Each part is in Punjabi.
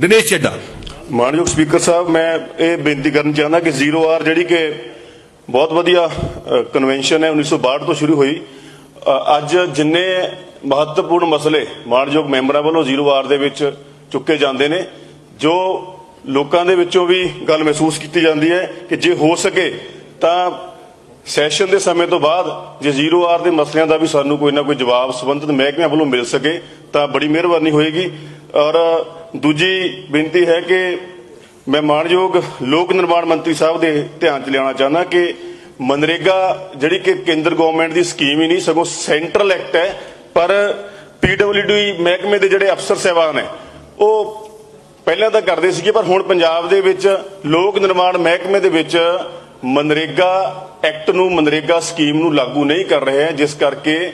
ਦਿਨੇਸ਼ ਚੱਡਾ। ਮਾਨਯੋਗ ਸਪੀਕਰ ਸਾਹਿਬ, ਮੈਂ ਇਹ ਬੇਨਤੀ ਕਰਨੀ ਚਾਹੁੰਦਾ ਕਿ ਜ਼ੀਰੋ ਆਰ ਜਿਹੜੀ ਕਿ ਬਹੁਤ ਵਧੀਆ ਕਨਵੈਨਸ਼ਨ ਹੈ 1962 ਤੋਂ ਸ਼ੁਰੂ ਹੋਈ। ਅੱਜ ਜਿੰਨੇ ਮਹੱਤਵਪੂਰਨ ਮਸਲੇ ਮਾਨਯੋਗ ਮੈਂਬਰਾਂ ਵੱਲੋਂ ਜ਼ੀਰੋ ਆਰ ਦੇ ਵਿੱਚ ਚੁੱਕੇ ਜਾਂਦੇ ਨੇ, ਜੋ ਲੋਕਾਂ ਦੇ ਵਿੱਚੋਂ ਵੀ ਗੱਲ ਮਹਿਸੂਸ ਕੀਤੀ ਜਾਂਦੀ ਹੈ ਕਿ ਜੇ ਹੋ ਸਕੇ ਤਾਂ ਸੈਸ਼ਨ ਦੇ ਸਮੇਂ ਤੋਂ ਬਾਅਦ ਜੇ ਜ਼ੀਰੋ ਆਰ ਦੇ ਮਸਲਿਆਂ ਦਾ ਵੀ ਸਾਨੂੰ ਕੋਈ ਨਾ ਕੋਈ ਜਵਾਬ ਸੰਬੰਧਿਤ ਮਹਿਕਮਿਆਂ ਵੱਲੋਂ ਮਿਲ ਸਕੇ, ਤਾਂ ਬੜੀ ਮਿਹਰਬਾਨੀ ਹੋਏਗੀ। ਔਰ ਦੂਜੀ ਬੇਨਤੀ ਹੈ ਕਿ ਮੈਂ ਮਾਣਯੋਗ ਲੋਕ ਨਿਰਮਾਣ ਮੰਤਰੀ ਸਾਹਿਬ ਦੇ ਧਿਆਨ ਚ ਲਿਆਉਣਾ ਚਾਹੁੰਦਾ ਕਿ ਮਨਰੇਗਾ ਜਿਹੜੀ ਕਿ ਕੇਂਦਰ ਗਵਰਨਮੈਂਟ ਦੀ ਸਕੀਮ ਹੀ ਨਹੀਂ, ਸਗੋਂ ਸੈਂਟਰਲ ਐਕਟ ਹੈ, ਪਰ ਪੀਡਬਲਯੂਡੀ ਮਹਿਕਮੇ ਦੇ ਜਿਹੜੇ ਅਫਸਰ ਸਹਿਬਾਨ ਹੈ, ਉਹ ਪਹਿਲਾਂ ਤਾਂ ਕਰਦੇ ਸੀਗੇ, ਪਰ ਹੁਣ ਪੰਜਾਬ ਦੇ ਵਿੱਚ ਲੋਕ ਨਿਰਮਾਣ ਮਹਿਕਮੇ ਦੇ ਵਿੱਚ ਮਨਰੇਗਾ ਐਕਟ ਨੂੰ, ਮਨਰੇਗਾ ਸਕੀਮ ਨੂੰ ਲਾਗੂ ਨਹੀਂ ਕਰ ਰਹੇ ਜਿਸ ਕਰਕੇ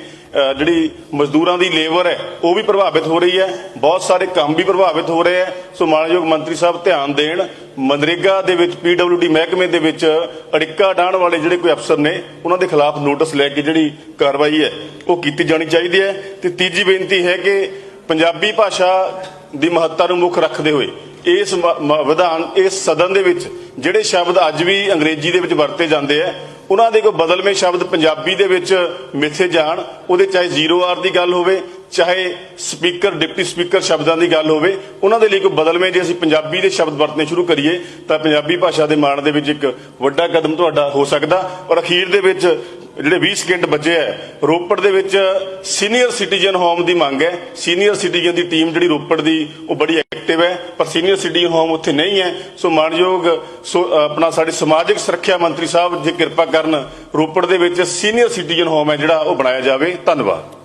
ਜਿਹੜੀ ਮਜ਼ਦੂਰਾਂ ਦੀ ਲੇਬਰ ਹੈ, ਉਹ ਵੀ ਪ੍ਰਭਾਵਿਤ ਹੋ ਰਹੀ ਹੈ। ਬਹੁਤ ਸਾਰੇ ਕੰਮ ਵੀ ਪ੍ਰਭਾਵਿਤ ਹੋ ਰਹੇ ਹੈ। ਸੋ ਮਾਨਯੋਗ ਮੰਤਰੀ ਸਾਹਿਬ, ਧਿਆਨ ਦੇਣ, ਮਨਰੇਗਾ ਦੇ ਵਿੱਚ ਪੀਡਬਲਯੂਡੀ ਮਹਿਕਮੇ ਦੇ ਵਿੱਚ ਅੜਿੱਕਾ ਡਾਣ ਵਾਲੇ ਜਿਹੜੇ ਕੋਈ ਅਫਸਰ ਨੇ, ਉਹਨਾਂ ਦੇ ਖਿਲਾਫ ਨੋਟਿਸ ਲੈ ਕੇ ਜਿਹੜੀ ਕਾਰਵਾਈ ਹੈ, ਉਹ ਕੀਤੀ ਜਾਣੀ ਚਾਹੀਦੀ ਹੈ। ਤੇ ਤੀਜੀ ਬੇਨਤੀ ਹੈ ਕਿ ਪੰਜਾਬੀ ਭਾਸ਼ਾ ਦੀ ਮਹੱਤਤਾ ਨੂੰ ਮੁੱਖ ਰੱਖਦੇ ਹੋਏ ਇਸ ਵਿਧਾਨ, ਇਸ ਸਦਨ ਦੇ ਵਿੱਚ ਜਿਹੜੇ ਸ਼ਬਦ ਅੱਜ ਵੀ ਅੰਗਰੇਜ਼ੀ ਦੇ ਵਿੱਚ ਵਰਤੇ ਜਾਂਦੇ ਆ, ਉਹਨਾਂ ਦੇ ਕੋਈ ਬਦਲਵੇਂ ਸ਼ਬਦ ਪੰਜਾਬੀ ਦੇ ਵਿੱਚ ਮਿੱਥੇ ਜਾਣ, ਉਹਦੇ ਚਾਹੇ ਜ਼ੀਰੋ ਆਰ ਦੀ ਗੱਲ ਹੋਵੇ ਚਾਹੇ ਸਪੀਕਰ, ਡਿਪਟੀ ਸਪੀਕਰ ਸ਼ਬਦਾਂ ਦੀ ਗੱਲ ਹੋਵੇ, ਉਹਨਾਂ ਦੇ ਲਈ ਕੋਈ ਬਦਲਵੇਂ ਜੇ ਅਸੀਂ ਪੰਜਾਬੀ ਦੇ ਸ਼ਬਦ ਵਰਤਨੇ ਸ਼ੁਰੂ ਕਰੀਏ, ਤਾਂ ਪੰਜਾਬੀ ਭਾਸ਼ਾ ਦੇ ਮਾਣ ਦੇ ਵਿੱਚ ਇੱਕ ਵੱਡਾ ਕਦਮ ਤੁਹਾਡਾ ਹੋ ਸਕਦਾ। ਔਰ ਅਖੀਰ ਦੇ ਵਿੱਚ ਜਿਹੜੇ 20 ਸਕਿੰਟ ਬਚੇ ਹੈ, ਰੋਪੜ ਦੇ ਵਿੱਚ ਸੀਨੀਅਰ ਸਿਟੀਜ਼ਨ ਹੋਮ ਦੀ ਮੰਗ ਹੈ। ਸੀਨੀਅਰ ਸਿਟੀਜ਼ਨ ਦੀ ਟੀਮ ਜਿਹੜੀ ਰੋਪੜ ਦੀ, ਉਹ ਬੜੀ ਐਕਟਿਵ ਹੈ, ਪਰ ਸੀਨੀਅਰ ਸਿਟੀਜ਼ਨ ਹੋਮ ਉੱਥੇ ਨਹੀਂ ਹੈ। ਸੋ ਮਾਨਯੋਗ ਸੋ ਆਪਣਾ ਸਾਡੇ ਸਮਾਜਿਕ ਸੁਰੱਖਿਆ ਮੰਤਰੀ ਸਾਹਿਬ, ਜੇ ਕਿਰਪਾ ਕਰਨ ਰੋਪੜ ਦੇ ਵਿੱਚ ਸੀਨੀਅਰ ਸਿਟੀਜ਼ਨ ਹੋਮ ਹੈ ਜਿਹੜਾ ਉਹ ਬਣਾਇਆ ਜਾਵੇ। ਧੰਨਵਾਦ।